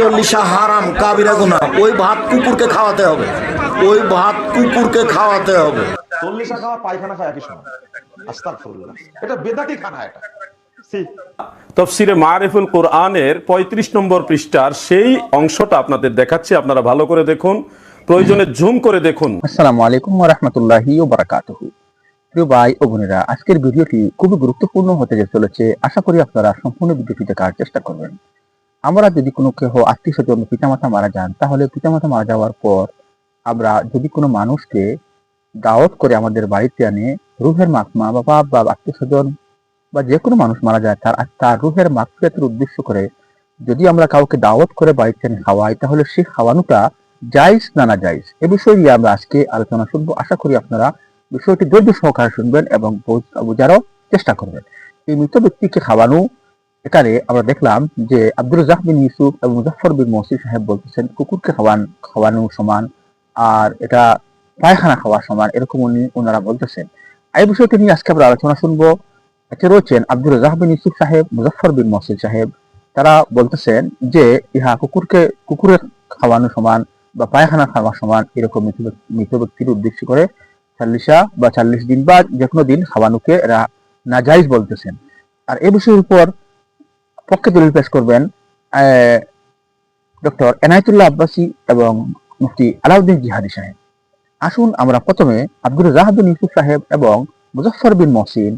চল্লিশা হারাম কাবিরা গুনা ওই ভাত কুকুরকে খাওয়াতে হবে। ওই ভাত কুকুরকে খাওয়াতে হবে। চল্লিশা খাওয়া পায়খানা খাওয়া একই সময়। আস্তাগফিরুল্লাহ। এটা বেদাতি খানা এটা। তফসিরে মারিফুল কোরআনের ৩৫ নম্বর পৃষ্ঠার সেই অংশটা আপনাদের দেখাচ্ছি। আপনারা ভালো করে দেখুন। প্রয়োজনে জুম করে দেখুন। আসসালামু আলাইকুম ওয়া রাহমাতুল্লাহি ওয়া বারাকাতুহু। প্রিয় ভাই ও বোনেরা আজকের ভিডিওটি খুবই গুরুত্বপূর্ণ হতে চলেছে। আশা করি আপনারা সম্পূর্ণ ভিডিওটি দেখার চেষ্টা করবেন। আমরা যদি কোনো কেহ আত্মীয় স্বজন পিতামাতা মারা যান, তাহলে পিতামাতা মারা যাওয়ার পর আমরা যদি কোনো মানুষকে দাওয়াত করে আমাদের বাড়িতে আনে, রুহের মাকমা বা বাপ বা আত্মীয় স্বজন বা যে কোনো মানুষ মারা যায়, তার তার রুহের মাকফিয়াতের উদ্দেশ্য করে যদি আমরা কাউকে দাওয়াত করে বাড়িতে এনে খাওয়াই, তাহলে সেই খাওয়ানোটা জাইজ না না জাইজ এ বিষয় নিয়ে আমরা আজকে আলোচনা শুনব। আশা করি আপনারা বিষয়টি ধৈর্য সহকারে শুনবেন এবং বোঝ- বোঝারও চেষ্টা করবেন। এই মৃত ব্যক্তিকে খাওয়ানো এখানে আমরা দেখলাম যে আব্দুল রাজাক ইউসুফ এবং মুজাফর বিন মসিদ সাহেব বলতেছেন, কুকুরকে খাওয়ান, খাওয়ানো সমান আর এটা পায়খানা খাওয়া সমান, এরকম উনি ওনারা বলতেছেন। এই বিষয়টি নিয়ে আজকে আমরা আলোচনা শুনব। এতে রয়েছেন আব্দুল রাজাক ইউসুফ সাহেব মুজাফর বিন মসিদ সাহেব। তারা বলতেছেন যে, ইহা কুকুরকে, কুকুরের খাওয়ানো সমান বা পায়খানা খাওয়া সমান এরকম মৃত ব্যক্তির উদ্দেশ্য করে চাল্লিশা বা চাল্লিশ দিন বা যে কোনো দিন খাওয়ানোকে এরা নাজাইজ বলতেছেন। আর এ বিষয়ের উপর পক্ষে দলিল পেশ করবেন ডক্টর এনায়তুল্লাহ আব্বাসী এবং মুফতি আলাউদ্দিন জিহাদি সাহেব। আসুন আমরা প্রথমে আব্দুল রাহাদুল ইউসুফ সাহেব এবং মুজফর বিন মহসিন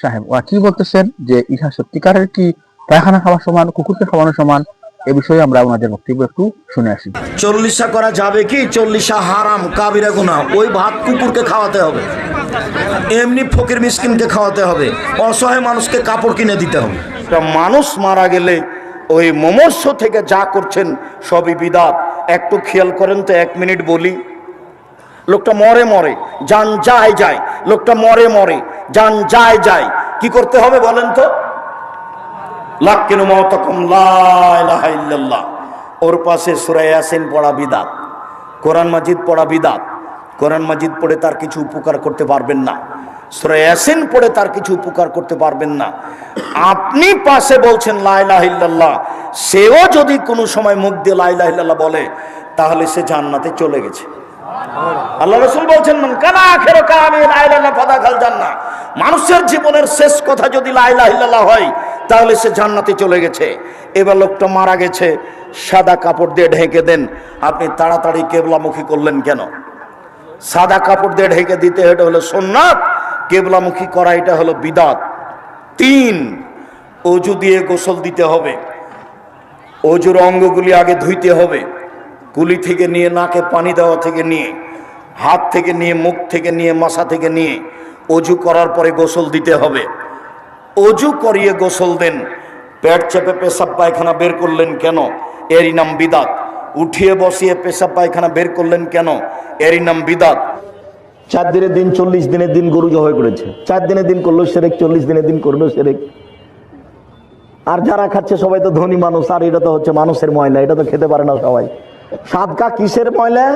সাহেব, ওরা কি বলতেছেন যে ইহা সত্যিকারের কি পায়খানা খাওয়া সমান, কুকুরকে খাওয়ানো সমান এ বিষয়ে আমরা ওনাদের বক্তব্য একটু শুনে আসি। চল্লিশা করা যাবে কি? চল্লিশা হারাম কাবিরা গুনা ওই ভাত কুকুরকে খাওয়াতে হবে। এমনি ফকির মিসকিনকে খাওয়াতে হবে। অসহায় মানুষকে কাপড় কিনে দিতে হবে। মানুষ মারা গেলে ওই মমর্ষ থেকে যা করছেন সবই বিদাত। একটু খেয়াল করেন তো এক মিনিট বলি। লোকটা মরে মরে যান যায় যায়। লোকটা মরে মরে যান যায় যায়। কি করতে হবে বলেন তো? লাক্কিনু মতকম লা ইলাহা ওর পাশে সূরা ইয়াসিন পড়া বিদাত। কোরআন মাজিদ পড়া বিদাত। কোরআন মাজিদ পড়ে তার কিছু উপকার করতে পারবেন না। সূরা ইয়াসিন পড়ে তার কিছু উপকার করতে পারবেন না। আপনি পাশে বলছেন লা ইলাহা সেও যদি কোনো সময় মুখ দিয়ে লা ইলাহা বলে, তাহলে সে জান্নাতে চলে গেছে। আল্লাহ রসুল বলছেন কানা আখেরো কালামি লা ইলাহা ইল্লাল্লাহ, ফাদাখাল জান্নাহ। মানুষের জীবনের শেষ কথা যদি লা ইলাহা হয় তাহলে সে জান্নাতে চলে গেছে। এবার লোকটা মারা গেছে। সাদা কাপড় দিয়ে ঢেকে দেন। আপনি তাড়াতাড়ি কেবলামুখী করলেন কেন? সাদা কাপড় দিয়ে ঢেকে দিতে এটা হলো সোননাথ। কেবলামুখী করা এটা হলো বিদাত। তিন, অজু দিয়ে গোসল দিতে হবে। অজুর অঙ্গগুলি আগে ধুইতে হবে। কুলি থেকে নিয়ে নাকে পানি দেওয়া থেকে নিয়ে, হাত থেকে নিয়ে, মুখ থেকে নিয়ে, মাথা থেকে নিয়ে অজু করার পরে গোসল দিতে হবে। অজু করিয়ে গোসল দেন। পেট চেপে পেশাব পায়খানা বের করলেন কেন? এরই নাম বিদাত। উঠিয়ে বসিয়ে পেশাব পায়খানা বের করলেন কেন? এরই নাম বিদাত। চার দিনের দিন, চল্লিশ দিনের দিন গরু জবাই করেছে। চার দিনের দিন করল সেরেক, চল্লিশ দিনের দিন করল সেরেক। আর যারা খাচ্ছে সবাই তো ধনী মানুষ, আর এটা তো হচ্ছে মানুষের ময়লা, এটা তো খেতে পারে না সবাই। সাদকা কিসের ময়লা?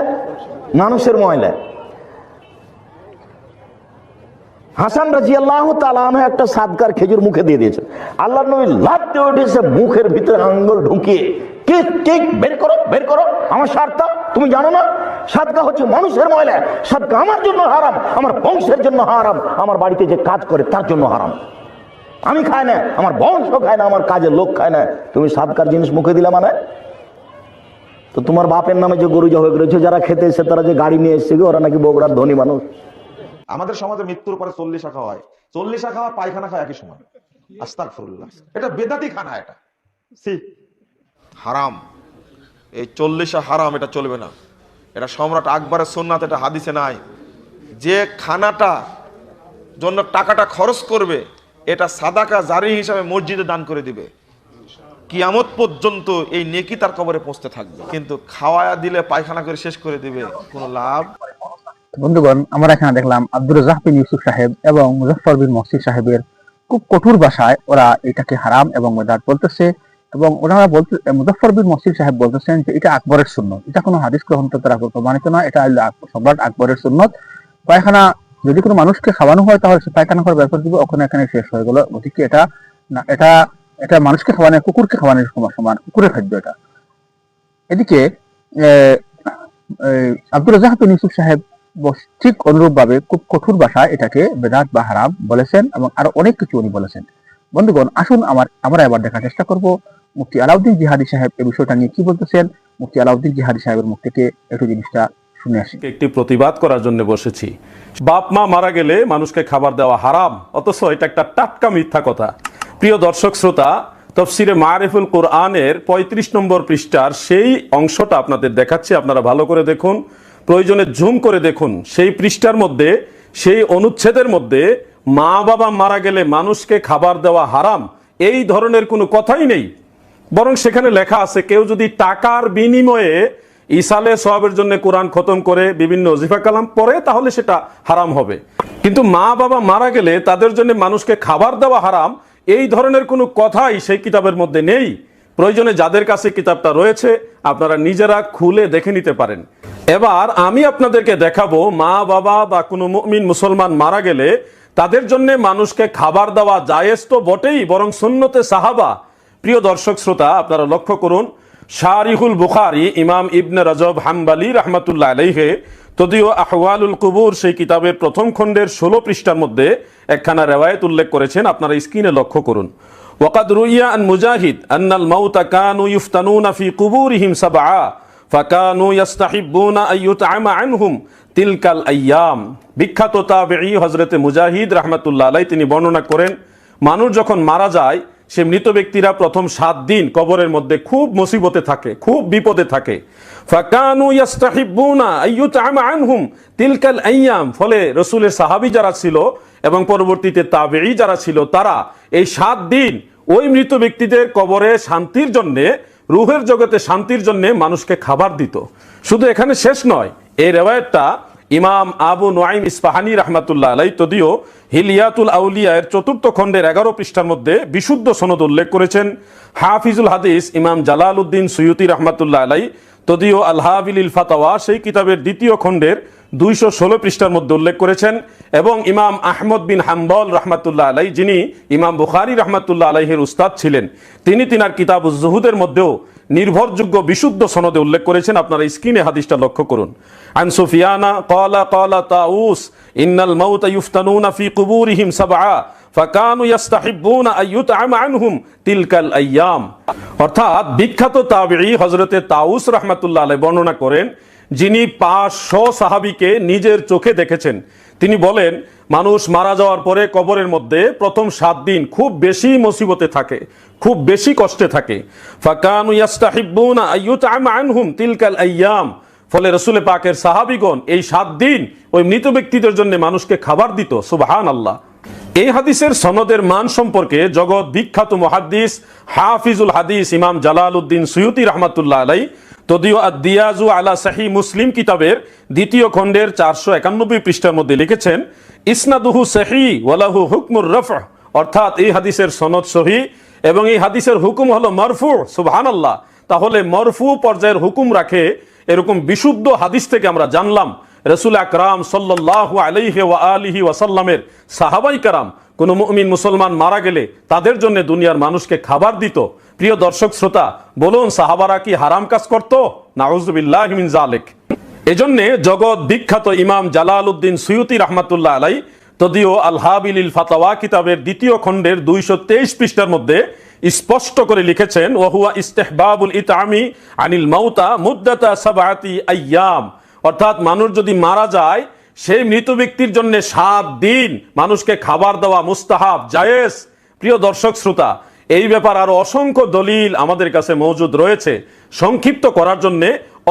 মানুষের ময়লা। হাসান রাজি আল্লাহ তালানো একটা সাদকার খেজুর মুখে দিয়ে দিয়েছে। আল্লাহ নবী লাভতে উঠেছে, মুখের ভিতরে আঙ্গুল ঢুকিয়ে, কেক কেক, বের করো বের করো, আমার সারটা তুমি জানো না সাদকা হচ্ছে মানুষের ময়লা সাদকা আমার জন্য হারাম, আমার বংশের জন্য হারাম, আমার বাড়িতে যে কাজ করে তার জন্য হারাম। আমি খাই না, আমার বংশ খায় না, আমার কাজের লোক খায় না, তুমি সাদকার জিনিস মুখে দিলে মানে? তো তোমার বাপের নামে যে গরু জবাই করেছে, যারা খেতে এসে তারা যে গাড়ি নিয়ে এসছে ওরা নাকি বগুড়ার ধনী মানুষ। আমাদের সমাজে মৃত্যুর পরে চল্লিশা খাওয়া হয়। চল্লিশা খাওয়া পায়খানা খাওয়া একই সময়। আস্তাগফিরুল্লাহ। এটা বেদাতি খানা এটা। সি হারাম। এই চল্লিশা হারাম, এটা চলবে না। এটা সম্রাট আকবরের সোননাথ এটা হাদিসে নাই। যে খানাটা জন্য টাকাটা খরচ করবে, এটা সাদাকা জারি হিসাবে মসজিদে দান করে দিবে। কিয়ামত পর্যন্ত এই নেকি তার কবরে পৌঁছতে থাকবে। কিন্তু খাওয়ায়া দিলে পায়খানা করে শেষ করে দিবে, কোনো লাভ বন্ধুগণ, আমরা এখানে দেখলাম আব্দুল রাজাক ইউসুফ সাহেব এবং মুজফর বিন মসিদ সাহেবের খুব কঠোর ভাষায় ওরা এটাকে হারাম এবং বেদাত বলতেছে এবং ওনারা বলতে মুজফর বিন মসিদ সাহেব বলতেছেন যে এটা আকবরের সুন্নত। এটা কোনো হাদিস গ্রহণ দ্বারা প্রমাণিত নয়, এটা সম্রাট আকবরের সুন্নত। পায়খানা, যদি কোনো মানুষকে খাওয়ানো হয় তাহলে সে পায়খানা করে বের করে দিবে, ওখানে এখানে শেষ হয়ে গেল। গতিকে এটা না, এটা এটা মানুষকে খাওয়ানো, কুকুরকে খাওয়ানোর সমান কুকুরের খাদ্য এটা। এদিকে আব্দুল বিন ইউসুফ সাহেব ঠিক অনুরূপভাবে খুব কঠোর ভাষায় এটাকে বেদাত বা হারাম বলেছেন এবং আরও অনেক কিছু উনি বলেছেন। বন্ধুগণ, আসুন আমার, আমরা এবার দেখার চেষ্টা করব মুফতি আলাউদ্দিন জিহাদি সাহেব এই বিষয়টা নিয়ে কি বলতেছেন। মুফতি আলাউদ্দিন জিহাদি সাহেবের মুখ থেকে একটু জিনিসটা শুনে আসি। একটি প্রতিবাদ করার জন্য বসেছি। বাপ মা মারা গেলে মানুষকে খাবার দেওয়া হারাম, অথচ এটা একটা টাটকা মিথ্যা কথা। প্রিয় দর্শক শ্রোতা, তফসিরে মারিফুল কোরআনের ৩৫ নম্বর পৃষ্ঠার সেই অংশটা আপনাদের দেখাচ্ছি, আপনারা ভালো করে দেখুন। প্রয়োজনে জুম করে দেখুন, সেই পৃষ্ঠার মধ্যে, সেই অনুচ্ছেদের মধ্যে, মা বাবা মারা গেলে মানুষকে খাবার দেওয়া হারাম, এই ধরনের কোনো কথাই নেই। বরং সেখানে লেখা আছে, কেউ যদি টাকার বিনিময়ে ইসালে সবের জন্য কোরআন খতম করে বিভিন্ন ওজিফা কালাম পড়ে, তাহলে সেটা হারাম হবে। কিন্তু মা বাবা মারা গেলে তাদের জন্য মানুষকে খাবার দেওয়া হারাম, এই ধরনের কোনো কথাই সেই কিতাবের মধ্যে নেই। প্রয়োজনে যাদের কাছে কিতাবটা রয়েছে, আপনারা নিজেরা খুলে দেখে নিতে পারেন। এবার আমি আপনাদেরকে দেখাবো, মা, বাবা বা কোনো মুমিন মুসলমান মারা গেলে তাদের জন্য মানুষকে খাবার দেওয়া জায়েজ তো বটেই, বরং সুন্নতে সাহাবা। প্রিয় দর্শক শ্রোতা, আপনারা লক্ষ্য করুন শাহরিহুল বুখারি, ইমাম ইবনে রজব হাম্বালি রহমতুল্লাহ আলাইহে তদিও আহওয়ালুল কুবুর সেই কিতাবের প্রথম খণ্ডের ষোলো পৃষ্ঠার মধ্যে একখানা রেওয়ায়ত উল্লেখ করেছেন। আপনারা স্ক্রিনে লক্ষ্য করুন। ওয়াকাদ রুইয়া আন মুজাহিদ الموت كانوا يفتنون في قبورهم কুবুরিহিম فكانوا يستحبون أن আইয়ুতআমা عنهم تلك আইয়াম বিখ্যাত তাবেঈ হযরতে মুজাহিদ রাহমাতুল্লাহ আলাইহি তিনি বর্ণনা করেন, মানুষ যখন মারা যায় সে মৃত ব্যক্তিরা প্রথম সাত দিন কবরের মধ্যে খুব মুসিবতে থাকে, খুব বিপদে থাকে। ফলে রসুলের সাহাবী যারা ছিল এবং পরবর্তীতে তাবেঈ যারা ছিল, তারা এই সাত দিন ওই মৃত ব্যক্তিদের কবরে শান্তির জন্যে, রুহের জগতে শান্তির জন্য মানুষকে খাবার দিত। শুধু এখানে শেষ নয়, এই রেওয়ায়তটা ইমাম আবু নোয়াইম ইস্পাহানি রহমাতুল্লাহ আলাই তদিও হিলিয়াতুল আউলিয়া এর চতুর্থ খণ্ডের এগারো পৃষ্ঠার মধ্যে বিশুদ্ধ সনদ উল্লেখ করেছেন হাফিজুল হাদিস ইমাম জালাল উদ্দিন সৈয়দি রহমাতুল্লাহ আলাই। তদিও আলহাবিল ফাতাওয়া সেই কিতাবের দ্বিতীয় খণ্ডের দুইশো ষোলো পৃষ্ঠার মধ্যে উল্লেখ করেছেন এবং ইমাম আহমদ বিন হাম্বল রহমাতুল্লাহ আলাই যিনি ইমাম বুখারি রহমাতুল্লাহ আলাইহের উস্তাদ ছিলেন, তিনি তিনার কিতাব জহুদের মধ্যেও নির্ভরযোগ্য বিশুদ্ধ সনদে উল্লেখ করেছেন। আপনারা স্ক্রিনে হাদিসটা লক্ষ্য করুন। আন সুফিয়ানা কলা কলা তাউস, ইন্নাল মাউতা ইউফতানুনা ফি কুবুরিহিম সাবআ। ফাকানু ইয়াস্তাহিব্বুনা আইয়ুতআম আনহুম তিলকাল আইয়াম। অর্থাৎ বিখ্যাত তাবেঈ হযরতে তাউস রাহমাতুল্লাহ আলাইহি বর্ণনা করেন, যিনি পাঁচশো সাহাবীকে নিজের চোখে দেখেছেন। তিনি বলেন, মানুষ মারা যাওয়ার পরে কবরের মধ্যে প্রথম সাত দিন খুব বেশি মুসিবতে থাকে, খুব বেশি কষ্টে থাকে। ফাকানু ইয়াস্তাহিব্বুনা আইয়ুতআম আনহুম তিলকাল আইয়াম। ফলে রসুল পাকের সাহাবিগণ এই সাত দিন ওই মৃত ব্যক্তিদের জন্য মানুষকে খাবার দিত সুবাহান আল্লাহ এই হাদিসের সনদের মান সম্পর্কে জগৎ বিখ্যাত মহাদ্দিস হাফিজুল হাদিস ইমাম জালাল উদ্দিন সৈয়দি রহমাতুল্লাহ আলাই তদিও দিয়াজু আলা সাহি মুসলিম কিতাবের দ্বিতীয় খণ্ডের চারশো একানব্বই পৃষ্ঠার মধ্যে লিখেছেন, ইসনাদুহু সাহি ওয়ালাহু হুকমুর রফ অর্থাৎ এই হাদিসের সনদ সহি এবং এই হাদিসের হুকুম হলো মরফু সুবহান আল্লাহ তাহলে মরফু পর্যায়ের হুকুম রাখে, এরকম বিশুদ্ধ হাদিস থেকে আমরা জানলাম রসুল আকরাম সাল্লাহ আলাইহি ওয়া আলিহি ওয়াসাল্লামের সাহাবাই কারাম, কোন মুমিন মুসলমান মারা গেলে তাদের জন্য দুনিয়ার মানুষকে খাবার দিত। প্রিয় দর্শক শ্রোতা, বলুন সাহাবারা কি হারাম কাজ করত? নাউজুবিল্লাহ মিন জালেক এজন্যে জগৎ বিখ্যাত ইমাম জালাল উদ্দিন সৈয়দি রহমাতুল্লাহ আলাই তদিও আলহাবিল ফাতাওয়া কিতাবের দ্বিতীয় খণ্ডের দুইশো তেইশ পৃষ্ঠার মধ্যে স্পষ্ট করে লিখেছেন, ওহুয়া ইস্তেহবাবুল ইতামি আনিল মাউতা মুদ্দাতা সাবাতি আইয়াম। অর্থাৎ মানুষ যদি মারা যায়, সেই মৃত ব্যক্তির জন্য সাত দিন মানুষকে খাবার দেওয়া মুস্তাহাব, জায়েজ। প্রিয় দর্শক শ্রোতা, এই ব্যাপার আরও অসংখ্য দলিল আমাদের কাছে মজুদ রয়েছে। সংক্ষিপ্ত করার জন্য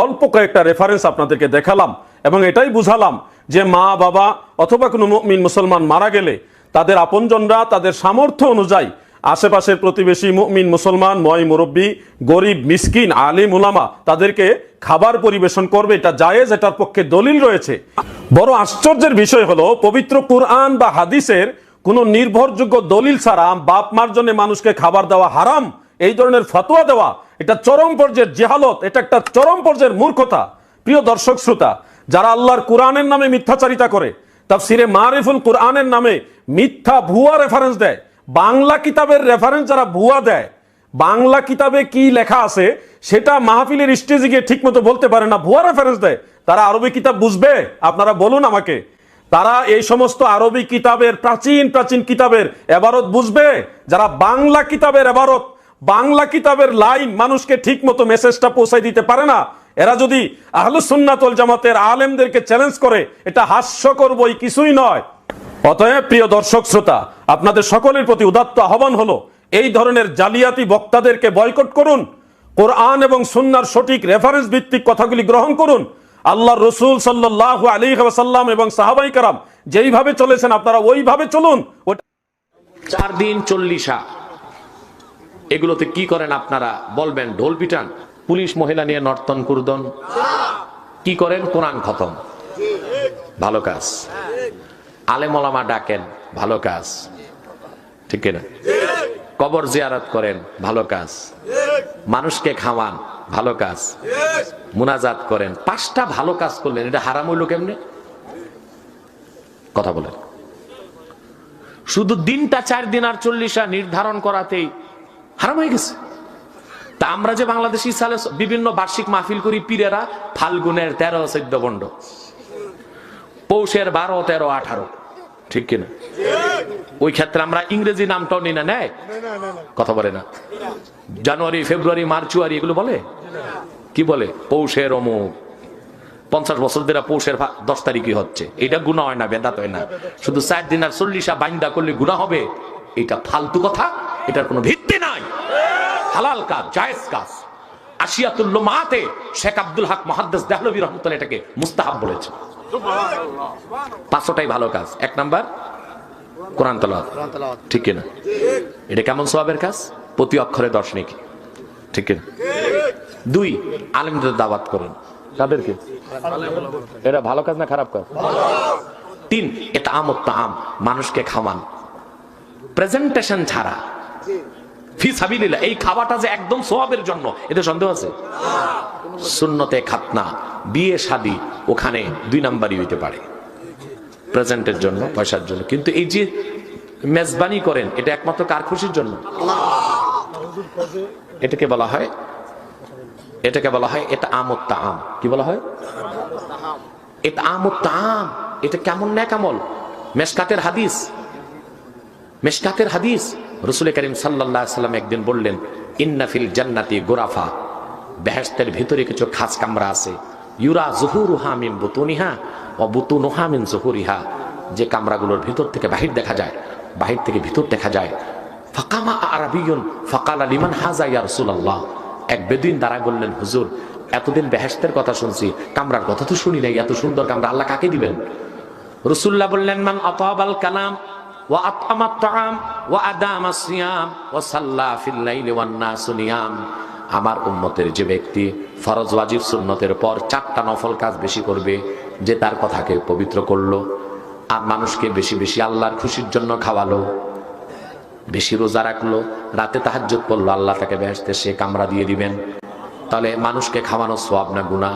অল্প কয়েকটা রেফারেন্স আপনাদেরকে দেখালাম এবং এটাই বুঝালাম যে মা, বাবা অথবা কোনো মুসলমান মারা গেলে তাদের আপনজনরা তাদের সামর্থ্য অনুযায়ী আশেপাশের প্রতিবেশী মুমিন মুসলমান, ময় মুরব্বী, গরিব, মিসকিন, আলিম উলামা, তাদেরকে খাবার পরিবেশন করবে, এটা জায়েজ, এটার পক্ষে দলিল রয়েছে। বড় আশ্চর্যের বিষয় হলো, পবিত্র কুরআন বা হাদিসের কোন নির্ভরযোগ্য দলিল ছাড়া বাপ মার জন্য মানুষকে খাবার দেওয়া হারাম, এই ধরনের ফতোয়া দেওয়া, এটা চরম পর্যায়ের জেহালত, এটা একটা চরম পর্যায়ের মূর্খতা। প্রিয় দর্শক শ্রোতা, যারা আল্লাহর কোরআনের নামে মিথ্যাচারিতা করে তা তাফসিরে মারিফুল কোরআনের নামে মিথ্যা ভুয়া রেফারেন্স দেয় বাংলা কিতাবের রেফারেন্স যারা ভুয়া দেয়, বাংলা কিতাবে কি লেখা আছে, সেটা মাহফিলের স্টেজে গিয়ে ঠিক মতো বলতে পারে না, ভুয়া রেফারেন্স দেয়। তারা আরবি কিতাব বুঝবে? আপনারা বলুন আমাকে। তারা এই সমস্ত আরবি কিতাবের, প্রাচীন প্রাচীন কিতাবের এবারত বুঝবে? যারা বাংলা কিতাবের এবারত, বাংলা কিতাবের লাইন মানুষকে ঠিক মতো মেসেজটা পৌঁছাই দিতে পারে না, এরা যদি আহলুসুন্নাতল জামাতের আলেমদেরকে চ্যালেঞ্জ করে, এটা হাস্যকর বই কিছুই নয়। অতএব, প্রিয় দর্শক শ্রোতা, আপনাদের সকলের প্রতি উদাত্ত আহ্বান হলো, এই ধরনের জালিয়াতি বক্তাদেরকে বয়কট করুন, কোরআন এবং সুন্নার সঠিক রেফারেন্স ভিত্তিক কথাগুলি গ্রহণ করুন। আল্লাহ রসুল সাল্লাহ আলী সাল্লাম এবং সাহাবাই কারাম যেইভাবে চলেছেন, আপনারা ওইভাবে চলুন। চার দিন চল্লিশা এগুলোতে কি করেন আপনারা? বলবেন, ঢোল পিটান, পুলিশ মহিলা নিয়ে নর্তন কুর্দন। কি করেন? কোরআন খতম। ভালো কাজ। আলেমলামা ডাকেন, ভালো কাজ। ঠিক না কবর জিয়ারত করেন, ভালো কাজ। মানুষকে খাওয়ান, ভালো কাজ। মুনাজাত করেন, পাঁচটা ভালো কাজ করলেন, এটা হারাম হইল কেমনে? কথা বলেন। শুধু দিনটা চার দিন আর চল্লিশা নির্ধারণ করাতেই হারাম হয়ে গেছে। তা আমরা যে বাংলাদেশি সালে বিভিন্ন বার্ষিক মাহফিল করি, পীরেরা ফাল্গুনের তেরো, চোদ্দ বন্ড পৌষের বারো, তেরো, আঠারো। ঠিক কিনা? ওই ক্ষেত্রে আমরা ইংরেজি নামটাও নিই না নেয় কথা বলে না। জানুয়ারি, ফেব্রুয়ারি মার্চুয়ারি এগুলো বলে? কি বলে? পৌষের অমুক। পঞ্চাশ বছর ধরে পৌষের দশ তারিখই হচ্ছে। এটা গুণা হয় না বেদাত হয় না। শুধু চার দিন আর চল্লিশা বাইন্দা করলে গুণা হবে। এটা ফালতু কথা, এটার কোনো ভিত্তি নাই। হালাল কাজ, জায়েজ কাজ। আশিয়াতুল্লো মাতে শেখ আব্দুল হক মহাদ্দেস দেহলবী রহমতুল্লাহ এটাকে মুস্তাহাব বলেছে। পাঁচশোটাই ভালো কাজ। এক নাম্বার কোরআন তলাওয়াত। ঠিক কিনা? এটা কেমন সোয়াবের কাজ? প্রতি অক্ষরে দশ নাকি। ঠিক কিনা? দুই আলেমদের দাওয়াত করুন। কাদেরকে এটা ভালো কাজ না খারাপ কাজ? তিন এটা আমত্ত আম মানুষকে খাওয়ান। প্রেজেন্টেশন ছাড়া। ফি সাবিলিল্লাহ, এই খাওয়াটা যে একদম সোয়াবের জন্য, এতে সন্দেহ আছে? সুন্নতে খাতনা, বিয়ে শাদি, ওখানে দুই নাম্বারই হইতে পারে। প্রেজেন্টের জন্য, পয়সার জন্য। কিন্তু এই যে মেজবানি করেন, এটা একমাত্র কার খুশির জন্য? এটাকে বলা হয়, এটাকে বলা হয় এটা আমত্তা আম কি বলা হয়? এটা আমত্তা আম এটা কেমন না কেমন মেশকাতের হাদিস। মেশকাতের হাদিস। রসুল করিম সাল্লাহ সাল্লাম একদিন বললেন ইন্নাফিল জান্নাতি গোরাফা। বেহেস্তের ভিতরে কিছু খাস কামরা আছে। ইউরা জহুরুহা মিন বুতুনিহা ও বুতুনুহা মিন জহুরিহা। যে কামরাগুলোর ভিতর থেকে বাহির দেখা যায়, বাহির থেকে ভিতর দেখা যায়। ফাকামা আরাবিয়ন ফাকালা লিমান হাজা ইয়া রাসূলুল্লাহ। এক বেদুইন দাঁড়ায় বললেন, হুজুর, এতদিন বেহেস্তের কথা শুনছি, কামরার কথা তো শুনি নাই, এত সুন্দর কামরা আল্লাহ কাকে দিবেন? রসুল্লাহ বললেন, মান আতাবাল কালাম ওয়া সিয়াম ওয়া সাল্লা আমার উম্মতের যে ব্যক্তি ফরজ ওয়াজিব সুন্নতের পর চারটা নফল কাজ বেশি করবে, যে তার কথাকে পবিত্র করল, আর মানুষকে বেশি বেশি আল্লাহর খুশির জন্য খাওয়ালো, বেশি রোজা রাখল, রাতে তাহাজ্জুদ পড়ল আল্লাহ তাকে বেহেশতে সে কামরা দিয়ে দিবেন। তাহলে মানুষকে খাওয়ানো সোয়াব না গুনাহ?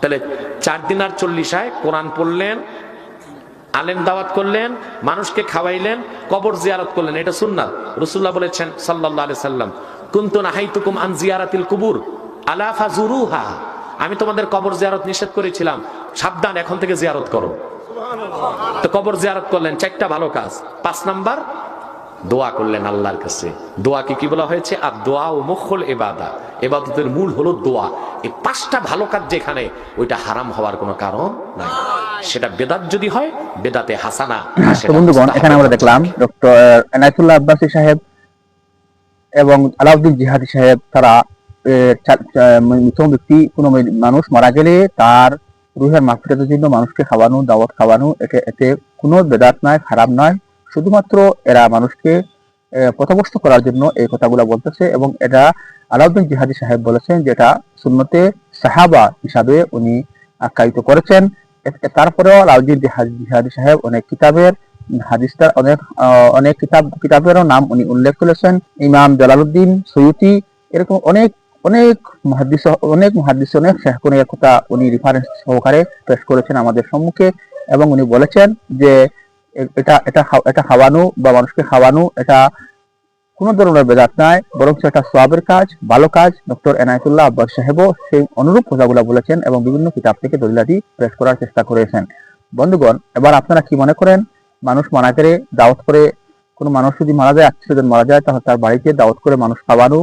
তাহলে চার দিন আর চল্লিশায় কোরআন পড়লেন আলেম দাওয়াত করলেন, মানুষকে খাওয়াইলেন, কবর জিয়ারত করলেন। এটা সুন্নাত। রসুল্লাহ বলেছেন সাল্লাহ আলি সাল্লাম, কুন্তু নাহাইতুকুম আন জিয়ারাতিল কুবুর, আলা ফাজুরুহা। আমি তোমাদের কবর জিয়ারত নিষেধ করেছিলাম। সাবধান, এখন থেকে জিয়ারত করো। তো কবর জিয়ারত করলেন, চারটা ভালো কাজ। পাঁচ নাম্বার দোয়া করলেন আল্লাহর কাছে। দোয়াকে কি বলা হয়েছে? আর দোয়া ও মুখল এবাদা এবাদতের মূল হলো দোয়া। এই পাঁচটা ভালো কাজ যেখানে ওইটা হারাম হওয়ার কোনো কারণ নাই। সেটা বেদাত যদি হয় বেদাতে হাসানা তো বন্ধুগণ এখানে আমরা দেখলাম ডক্টর এনায়তুল্লাহ আব্বাসী সাহেব এবং আলাউদ্দিন জিহাদি সাহেব তারা ব্যক্তি কোনো মানুষ মারা গেলে তার রুহের মাফিরাতের জন্য মানুষকে খাওয়ানো দাওয়াত খাওয়ানো এতে এতে কোনো বেদাত নয় খারাপ নয় শুধুমাত্র এরা মানুষকে পথভ্রষ্ট করার জন্য এই কথাগুলো বলতেছে এবং এটা আলাউদ্দিন জিহাদি সাহেব বলেছেন যেটা সুন্নতে সাহাবা হিসাবে উনি আখ্যায়িত করেছেন। তারপরেও আলাউদ্দিন জিহাদি সাহেব অনেক কিতাবের হাদিসটার অনেক অনেক কিতাব, কিতাবেরও নাম উনি উল্লেখ করেছেন। ইমাম জালালউদ্দিন সৈয়ুতি এরকম অনেক অনেক মহাদিস অনেক মহাদিস অনেক শেখনের কথা উনি রেফারেন্স সহকারে পেশ করেছেন আমাদের সম্মুখে এবং উনি বলেছেন যে এটা এটা এটা খাওয়ানো বা মানুষকে খাওয়ানো, এটা কোনো ধরনের বেদাত নাই বরং সেটা সোয়াবের কাজ, ভালো কাজ। ডক্টর এনায়তুল্লাহ আব্বাস সাহেবও সেই অনুরূপ কথাগুলো বলেছেন এবং বিভিন্ন কিতাব থেকে দলিলাদি প্রেস করার চেষ্টা করেছেন। বন্ধুগণ, এবার আপনারা কি মনে করেন, মানুষ মারা গেলে দাওয়াত করে কোনো মানুষ যদি মারা যায়, আত্মীয় স্বজন মারা যায়, তাহলে তার বাড়িতে দাওয়াত করে মানুষ খাওয়ানো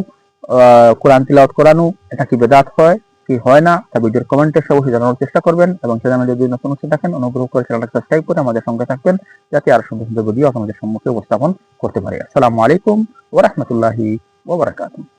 কোরআন তিলাওয়াত করানো, এটা কি বেদাত হয়? কি হয় না, তা ভিডিওর কমেন্টে অবশ্যই জানানোর চেষ্টা করবেন এবং চ্যানেলে যদি নতুন হচ্ছে থাকেন, অনুগ্রহ করে চ্যানেলটা সাবস্ক্রাইব করে আমাদের সঙ্গে থাকবেন, যাতে আরও সুন্দর সুন্দর ভিডিও আপনাদের সম্মুখে উপস্থাপন করতে পারি। আসসালামু আলাইকুম ওয়া রাহমাতুল্লাহি ওয়া বারাকাতুহু।